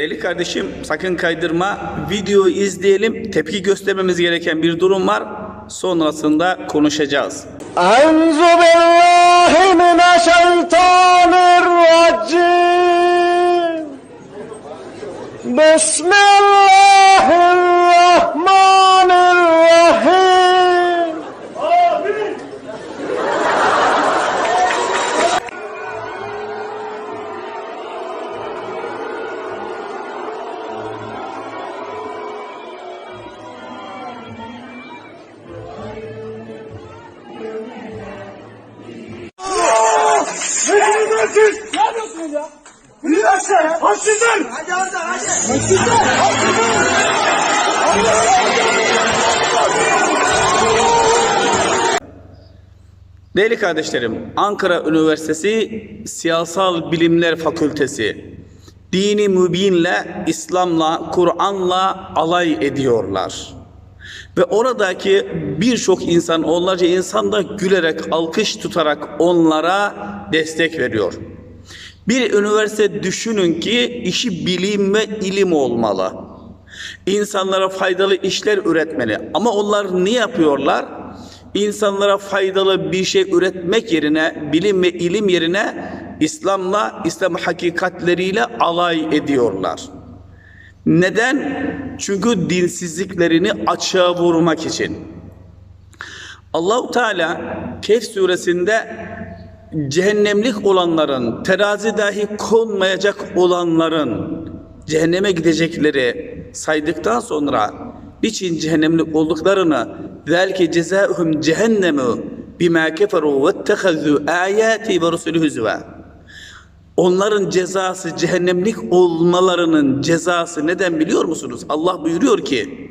Değerli kardeşim sakın kaydırma. Videoyu izleyelim. Tepki göstermemiz gereken bir durum var. Sonrasında konuşacağız. Enzu billahi mineşşeytanirracim. Bismillah. Ne diyorsunuz siz? Ne yapıyorsunuz ya? Yürü aşağıya. Haksızlar. Hadi hadi hadi. Haksızlar. Değerli kardeşlerim, Ankara Üniversitesi Siyasal Bilimler Fakültesi dini mübinle, İslam'la, Kur'an'la alay ediyorlar. Ve oradaki birçok insan, onlarca insan da gülerek, alkış tutarak onlara destek veriyor. Bir üniversite düşünün ki işi bilim ve ilim olmalı. İnsanlara faydalı işler üretmeli. Ama onlar ne yapıyorlar? İnsanlara faydalı bir şey üretmek yerine, bilim ve ilim yerine İslam'la, İslam hakikatleriyle alay ediyorlar. Neden? Çünkü dinsizliklerini açığa vurmak için. Allahu Teala Kehf suresinde cehennemlik olanların, terazi dahi konmayacak olanların cehenneme gidecekleri saydıktan sonra niçin cehennemlik olduklarını ذَلْكَ جَزَاؤُهُمْ جَهَنَّمُ بِمَا كَفَرُوا وَاتَّخَذُوا آيَاتِي وَرُسُلُ هُزُوًا Onların cezası cehennemlik olmalarının cezası neden biliyor musunuz? Allah buyuruyor ki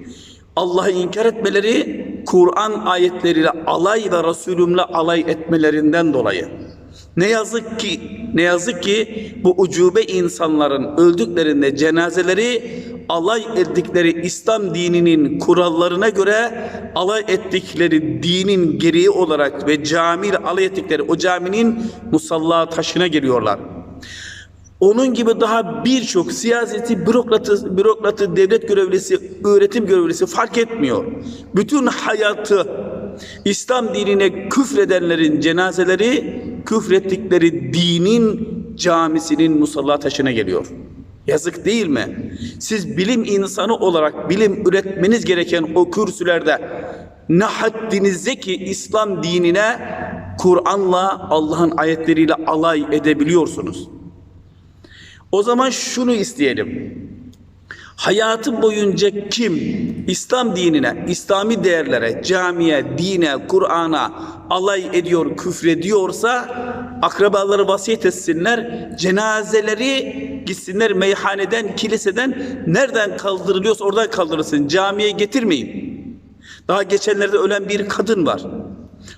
Allah'ı inkar etmeleri Kur'an ayetleriyle alay ve Resulümle alay etmelerinden dolayı. Ne yazık ki ne yazık ki bu ucube insanların öldüklerinde cenazeleri alay ettikleri İslam dininin kurallarına göre alay ettikleri dinin gereği olarak ve camiyle alay ettikleri o caminin musalla taşına geliyorlar. Onun gibi daha birçok siyaseti, bürokratı, bürokratı, devlet görevlisi, öğretim görevlisi fark etmiyor. Bütün hayatı İslam dinine küfredenlerin cenazeleri küfrettikleri dinin camisinin musalla taşına geliyor. Yazık değil mi? Siz bilim insanı olarak bilim üretmeniz gereken o kürsülerde ne haddinize ki İslam dinine Kur'an'la Allah'ın ayetleriyle alay edebiliyorsunuz. O zaman şunu isteyelim. Hayatı boyunca kim İslam dinine, İslami değerlere, camiye, dine, Kur'an'a alay ediyor, küfrediyorsa akrabaları vasiyet etsinler, cenazeleri gitsinler meyhaneden, kiliseden nereden kaldırılıyorsa oradan kaldırılsın. Camiye getirmeyin. Daha geçenlerde ölen bir kadın var.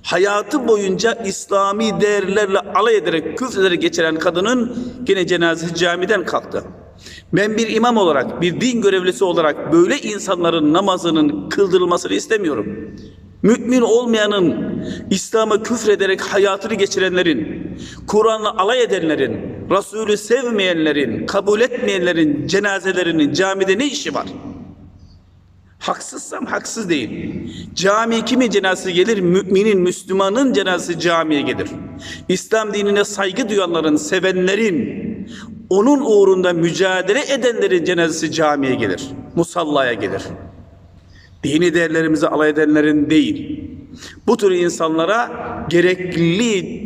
Hayatı boyunca İslami değerlerle alay ederek, küfrederek geçiren kadının gene cenazesi camiden kalktı. Ben bir imam olarak, bir din görevlisi olarak böyle insanların namazının kıldırılmasını istemiyorum. Mümin olmayanın, İslam'a küfrederek hayatını geçirenlerin, Kur'an'la alay edenlerin, Resulü sevmeyenlerin, kabul etmeyenlerin cenazelerinin camide ne işi var? Haksızsam haksız değil. Cami kimin cenazesi gelir? Müminin, Müslümanın cenazesi camiye gelir. İslam dinine saygı duyanların, sevenlerin, onun uğrunda mücadele edenlerin cenazesi camiye gelir. Musallaya gelir. Dini değerlerimizi alay edenlerin değil. Bu tür insanlara gerekli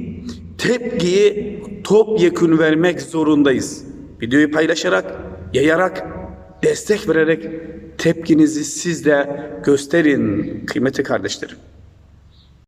tepkiyi topyekun vermek zorundayız. Videoyu paylaşarak, yayarak, destek vererek tepkinizi siz de gösterin kıymetli kardeşlerim.